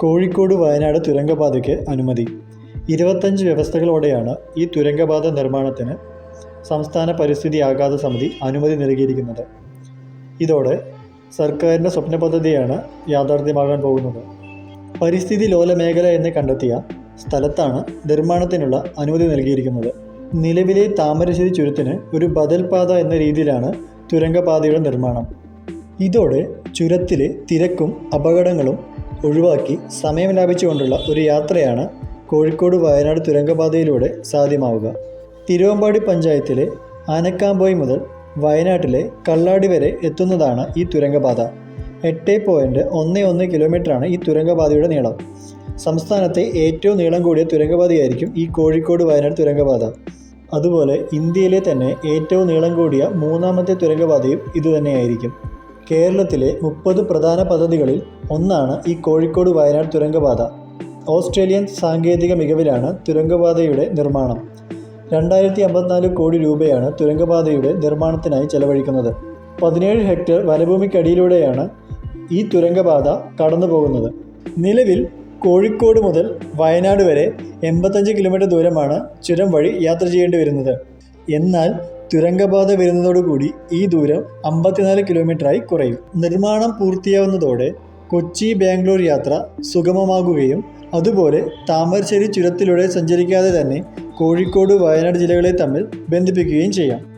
കോഴിക്കോട് വയനാട് തുരങ്കപാതയ്ക്ക് അനുമതി. ഇരുപത്തഞ്ച് വ്യവസ്ഥകളോടെയാണ് ഈ തുരങ്കപാത നിർമ്മാണത്തിന് സംസ്ഥാന പരിസ്ഥിതി ആഘാത സമിതി അനുമതി നൽകിയിരിക്കുന്നത്. ഇതോടെ സർക്കാരിന്റെ സ്വപ്ന പദ്ധതിയാണ് യാഥാർത്ഥ്യമാകാൻ പോകുന്നത്. പരിസ്ഥിതി ലോല മേഖല എന്ന് കണ്ടെത്തിയ സ്ഥലത്താണ് നിർമ്മാണത്തിനുള്ള അനുമതി നൽകിയിരിക്കുന്നത്. നിലവിലെ താമരശ്ശേരി ചുരത്തിന് ഒരു ബദൽ പാത എന്ന രീതിയിലാണ് തുരങ്കപാതയുടെ നിർമ്മാണം. ഇതോടെ ചുരത്തിലെ തിരക്കും അപകടങ്ങളും ഒഴിവാക്കി സമയം ലാഭിച്ചുകൊണ്ടുള്ള ഒരു യാത്രയാണ് കോഴിക്കോട് വയനാട് തുരങ്കപാതയിലൂടെ സാധ്യമാവുക. തിരുവമ്പാടി പഞ്ചായത്തിലെ ആനക്കാമ്പോയി മുതൽ വയനാട്ടിലെ കള്ളാടി വരെ എത്തുന്നതാണ് ഈ തുരങ്കപാത. എട്ട് പോയിന്റ് ഒന്ന് ഒന്ന് കിലോമീറ്ററാണ് ഈ തുരങ്കപാതയുടെ നീളം. സംസ്ഥാനത്തെ ഏറ്റവും നീളം കൂടിയ തുരങ്കപാതയായിരിക്കും ഈ കോഴിക്കോട് വയനാട് തുരങ്കപാത. അതുപോലെ ഇന്ത്യയിലെ തന്നെ ഏറ്റവും നീളം കൂടിയ മൂന്നാമത്തെ തുരങ്കപാതയും ഇതുതന്നെയായിരിക്കും. കേരളത്തിലെ മുപ്പത് പ്രധാന പദ്ധതികളിൽ ഒന്നാണ് ഈ കോഴിക്കോട് വയനാട് തുരങ്കപാത. ഓസ്ട്രേലിയൻ സാങ്കേതിക മികവിലാണ് തുരങ്കപാതയുടെ നിർമ്മാണം. രണ്ടായിരത്തി അമ്പത്തിനാല് കോടി രൂപയാണ് തുരങ്കപാതയുടെ നിർമ്മാണത്തിനായി ചെലവഴിക്കുന്നത്. പതിനേഴ് ഹെക്ടർ വനഭൂമിക്കടിയിലൂടെയാണ് ഈ തുരങ്കപാത കടന്നു പോകുന്നത്. നിലവിൽ കോഴിക്കോട് മുതൽ വയനാട് വരെ എൺപത്തഞ്ച് കിലോമീറ്റർ ദൂരമാണ് ചുരം വഴി യാത്ര ചെയ്യേണ്ടി വരുന്നത്. എന്നാൽ തുരങ്കപാത വരുന്നതോടുകൂടി ഈ ദൂരം അമ്പത്തിനാല് കിലോമീറ്ററായി കുറയും. നിർമ്മാണം പൂർത്തിയാവുന്നതോടെ കൊച്ചി ബാംഗ്ലൂർ യാത്ര സുഗമമാകുകയും അതുപോലെ താമരശ്ശേരി ചുരത്തിലൂടെ സഞ്ചരിക്കാതെ തന്നെ കോഴിക്കോട് വയനാട് ജില്ലകളെ തമ്മിൽ ബന്ധിപ്പിക്കുകയും ചെയ്യാം.